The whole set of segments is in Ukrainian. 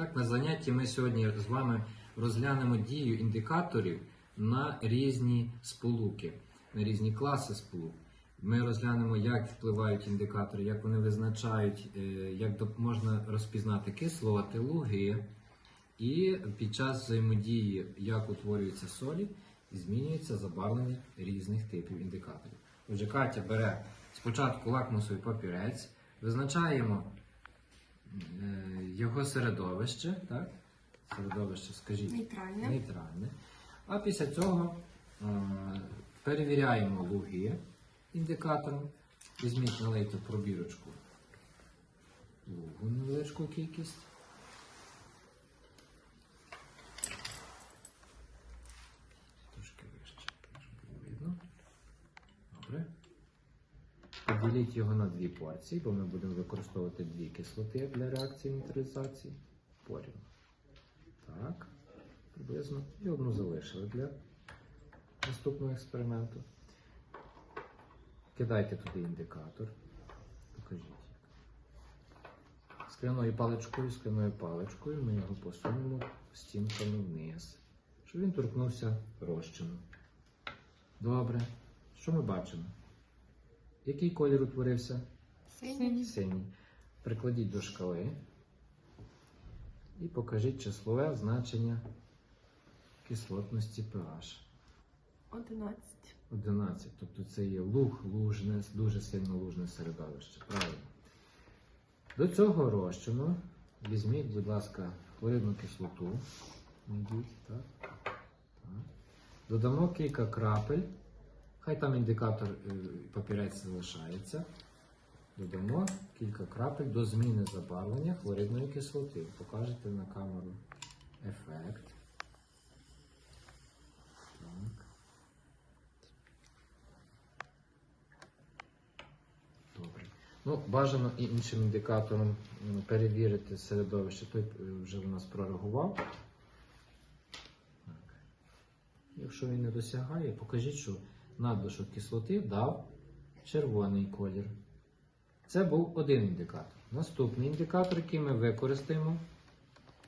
Так, на занятті ми сьогодні з вами розглянемо дію індикаторів на різні сполуки, на різні класи сполук. Ми розглянемо, як впливають індикатори, як вони визначають, е, як можна розпізнати кислоти, луги, і під час взаємодії, як утворюються солі, змінюється забарвлення різних типів індикаторів. Отже, Катя бере спочатку лакмусовий папірець, визначаємо його середовище, так? Середовище, скажіть, Нейтральне. нейтральне. А після цього е, перевіряємо луги індикатором. Візьміть налейте пробірочку лугу невеличку кількість. Трошки вище, щоб було видно. Добре. Поділіть його на дві порції, бо ми будемо використовувати дві кислоти для реакції нейтралізації. Порівну. Так, приблизно. І одну залишили для наступного експерименту. Кидайте туди індикатор. Покажіть. Скляною паличкою, скляною паличкою ми його посунемо стінками вниз, щоб він торкнувся розчину. Добре. Що ми бачимо? Який колір утворився? Синій. Синій. Прикладіть до шкали і покажіть числове значення кислотності pH. 11. 11. Тобто це є луг, лужне, дуже сильно лужне середовище. Правильно. До цього розчину візьміть, будь ласка, хлоридну кислоту. Найдіть, так? Так. Додамо кілька крапель. Хай там індикатор е, папірець залишається. Додамо кілька крапель до зміни забарвлення хлоридної кислоти. Покажете на камеру ефект. Так. Добре. Ну, бажано іншим індикатором перевірити середовище. Той е, вже у нас прореагував. Так. Якщо він не досягає, покажіть, що надлишок кислоти дав червоний колір. Це був один індикатор. Наступний індикатор, який ми використаємо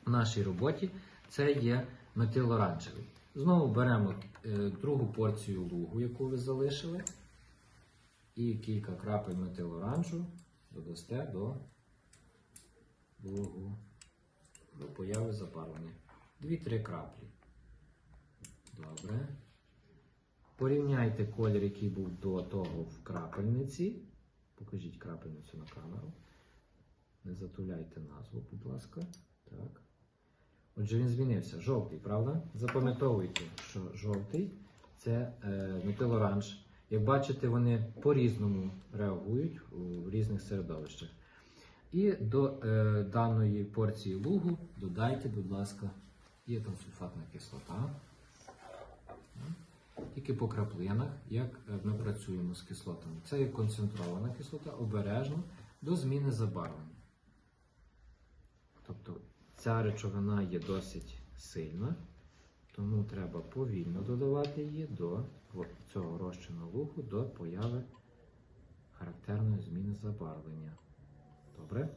в нашій роботі, це є метилоранжевий. Знову беремо е, другу порцію лугу, яку ви залишили, і кілька крапель метилоранжу додасте до лугу, до появи забарвлення. Дві-три краплі. Добре. Порівняйте колір, який був до того в крапельниці. Покажіть крапельницю на камеру. Не затуляйте назву, будь ласка. Так. Отже, він змінився. Жовтий, правда? Запам'ятовуйте, що жовтий це е, метилоранж. Як бачите, вони по-різному реагують у різних середовищах. І до е, даної порції лугу додайте, будь ласка, є там сульфатна кислота. Тільки по краплинах, як е, ми працюємо з кислотами. Це є концентрована кислота, обережно до зміни забарвлення. Тобто ця речовина є досить сильна, тому треба повільно додавати її до цього розчину луху до появи характерної зміни забарвлення. Добре?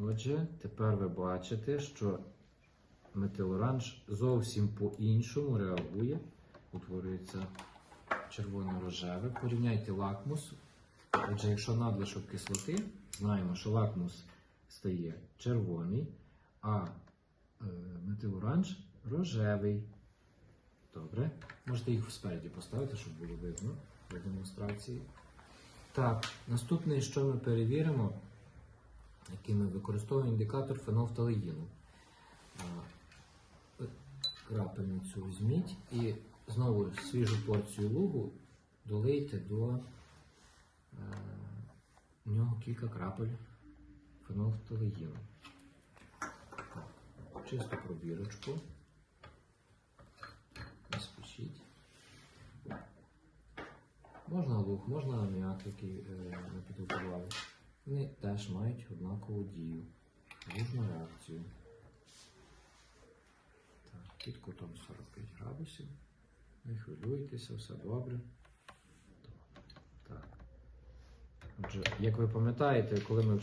Отже, тепер ви бачите, що метилоранж зовсім по-іншому реагує. Утворюється червоно-рожеве. Порівняйте лакмус. Отже, якщо надлишок кислоти, знаємо, що лакмус стає червоний, а е, метилоранж рожевий. Добре. Можете їх спереді поставити, щоб було видно для демонстрації. Так, наступне, що ми перевіримо, який ми використовуємо індикатор фенофталеїну. Крапельницю візьміть і знову свіжу порцію лугу долийте до е, нього кілька крапель фенофталеїну. Чисту пробірочку. Не спішіть. Можна луг, можна аміак, який е, ми підготували. Вони теж мають однакову дію, лужну реакцію. Під кутом 45 градусів. Не хвилюйтеся, все добре. Так. Отже, як ви пам'ятаєте, коли ми